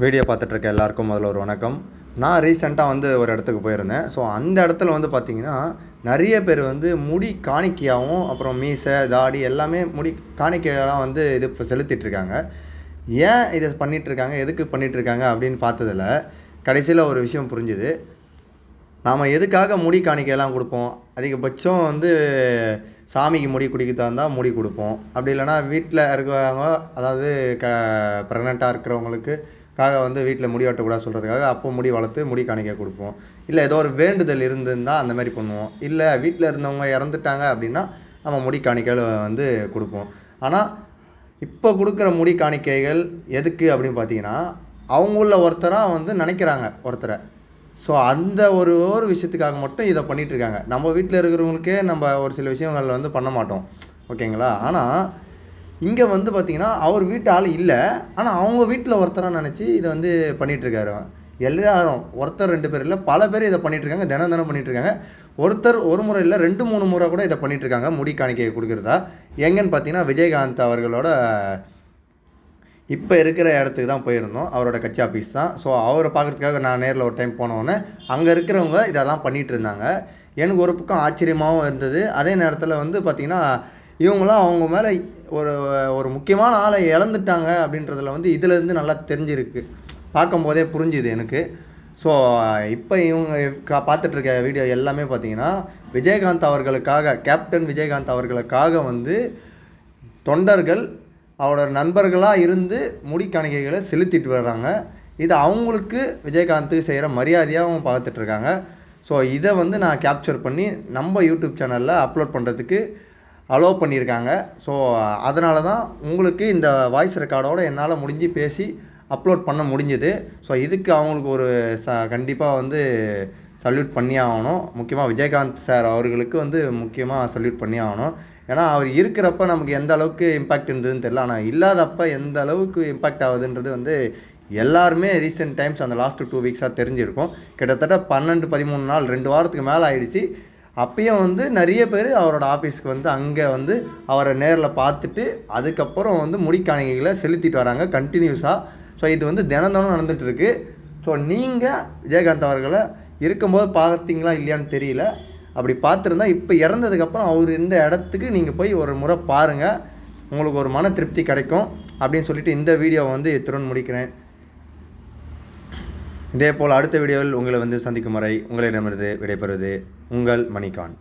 Video பார்த்துட்ருக்க எல்லாருக்கும் முதல்ல ஒரு வணக்கம். நான் ரீசெண்டாக வந்து ஒரு இடத்துக்கு போயிருந்தேன். ஸோ அந்த இடத்துல வந்து பார்த்திங்கன்னா நிறைய பேர் வந்து முடி காணிக்கையாகவும் அப்புறம் மீசை தாடி எல்லாமே முடி காணிக்கையெல்லாம் வந்து இது இப்போ செலுத்திட்டுருக்காங்க ஏன் இதை பண்ணிகிட்ருக்காங்க எதுக்கு பண்ணிகிட்ருக்காங்க அப்படின்னு பார்த்ததில் கடைசியில் ஒரு விஷயம் புரிஞ்சுது. நாம் எதுக்காக முடி காணிக்கையெல்லாம் கொடுப்போம்? அதிகபட்சம் வந்து சாமிக்கு முடி குடிக்க இருந்தால் முடி கொடுப்போம். அப்படி இல்லைன்னா வீட்டில் இருக்கிறவங்க அதாவது க ப்ரெக்னெண்ட்டாக இருக்கிறவங்களுக்கு காக வந்து வீட்டில் முடி வெட்டக்கூடாது சொல்கிறதுக்காக அப்போ முடி வளர்த்து முடி காணிக்க கொடுப்போம். இல்லை ஏதோ ஒரு வேண்டுதல் இருந்திருந்தால் அந்த மாதிரி பண்ணுவோம். இல்லை வீட்டில் இருந்தவங்க இறந்துட்டாங்க அப்படின்னா நம்ம முடி காணிக்கைகள் வந்து கொடுப்போம். ஆனால் இப்போ கொடுக்குற முடி காணிக்கைகள் எதுக்கு அப்படின்னு பார்த்தீங்கன்னா அவங்கள ஒருத்தராக வந்து நினைக்கிறாங்க ஒருத்தரை. ஸோ அந்த ஒரு ஒரு விஷயத்துக்காக மட்டும் இதை பண்ணிகிட்டு இருக்காங்க. நம்ம வீட்டில் இருக்கிறவங்களுக்கே நம்ம ஒரு சில விஷயங்கள் வந்து பண்ண மாட்டோம். ஓகேங்களா? ஆனால் இங்கே வந்து பார்த்திங்கன்னா அவர் வீட்டு ஆள் இல்லை. ஆனால் அவங்க வீட்டில் ஒருத்தராக நினச்சி இதை வந்து பண்ணிகிட்ருக்காரு எல்லாரும் ஒருத்தர் ரெண்டு பேர் இல்லை பல பேர் இதை பண்ணிகிட்ருக்காங்க தினம் தினம் பண்ணிகிட்ருக்காங்க ஒருத்தர் ஒரு முறை இல்லை ரெண்டு மூணு முறை கூட இதை பண்ணிகிட்ருக்காங்க முடி காணிக்கை கொடுக்குறதா. எங்கன்னு பார்த்தீங்கன்னா விஜயகாந்த் அவர்களோட இப்போ இருக்கிற இடத்துக்கு தான் போயிருந்தோம். அவரோட கட்சி ஆஃபீஸ் தான். ஸோ அவரை பார்க்குறதுக்காக நான் நேரில் ஒரு டைம் போனோடனே அங்கே இருக்கிறவங்க இதெல்லாம் பண்ணிகிட்டு இருந்தாங்க எனக்கு ஒரு பக்கம் ஆச்சரியமாகவும் இருந்தது. அதே நேரத்தில் வந்து பார்த்திங்கன்னா இவங்களாம் அவங்க மேலே ஒரு ஒரு முக்கியமான ஆளை இழந்துட்டாங்க அப்படின்றதுல வந்து இதிலேருந்து நல்லா தெரிஞ்சிருக்கு. பார்க்கும்போதே புரிஞ்சுது எனக்கு. ஸோ இப்போ இவங்க கா பார்த்துட்ருக்க வீடியோ எல்லாமே பார்த்தீங்கன்னா விஜயகாந்த் அவர்களுக்காக கேப்டன் விஜயகாந்த் அவர்களுக்காக வந்து தொண்டர்கள் அவரோட நண்பர்களாக இருந்து முடி காணிக்கைகளை செலுத்திட்டு வர்றாங்க. இது அவங்களுக்கு விஜயகாந்துக்கு செய்கிற மரியாதையாகவும் பார்த்துட்ருக்காங்க. ஸோ இதை வந்து நான் கேப்சர் பண்ணி நம்ம யூடியூப் சேனலில் அப்லோட் பண்ணுறதுக்கு அலோவ் பண்ணியிருக்காங்க. ஸோ அதனால தான் உங்களுக்கு இந்த வாய்ஸ் ரெக்கார்டோடு என்னால் முடிஞ்சு பேசி அப்லோட் பண்ண முடிஞ்சுது. ஸோ இதுக்கு அவங்களுக்கு ஒரு ச கண்டிப்பாக வந்து சல்யூட் பண்ணி ஆகணும். முக்கியமாக விஜயகாந்த் சார் அவர்களுக்கு வந்து முக்கியமாக சல்யூட் பண்ணி ஆகணும். ஏன்னா அவர் இருக்கிறப்ப நமக்கு எந்த அளவுக்கு இம்பேக்ட் இருந்ததுன்னு தெரில ஆனால் இல்லாதப்ப எந்த அளவுக்கு இம்பேக்ட் ஆகுதுன்றது வந்து எல்லாருமே ரீசெண்ட் டைம்ஸ் அந்த லாஸ்ட்டு டூ வீக்ஸாக தெரிஞ்சிருக்கும். கிட்டத்தட்ட பன்னெண்டு பதிமூணு நாள் ரெண்டு வாரத்துக்கு மேலே ஆயிடுச்சு. அப்பயும் வந்து நிறைய பேர் அவரோட ஆஃபீஸ்க்கு வந்து அங்கே வந்து அவரை நேரில் பார்த்துட்டு அதுக்கப்புறம் வந்து முடிக்காணிகளை செலுத்திட்டு வராங்க கண்டினியூஸாக ஸோ இது வந்து தினம் தினம் நடந்துகிட்ருக்கு ஸோ நீங்கள் விஜயகாந்த் அவர்களை இருக்கும்போது பார்த்தீங்களா இல்லையான்னு தெரியல. அப்படி பார்த்துருந்தா இப்போ இறந்ததுக்கப்புறம் அவர் இந்த இடத்துக்கு நீங்கள் போய் ஒரு முறை பாருங்கள் உங்களுக்கு ஒரு மன திருப்தி கிடைக்கும். அப்படின்னு சொல்லிட்டு இந்த வீடியோவை வந்து இத்துடன் முடிக்கிறேன். இதே போல் அடுத்த வீடியோவில் உங்களை வந்து சந்திக்கும் வரை உங்களிடமிருந்து விடைபெறுவது உங்கள் மணிகான்.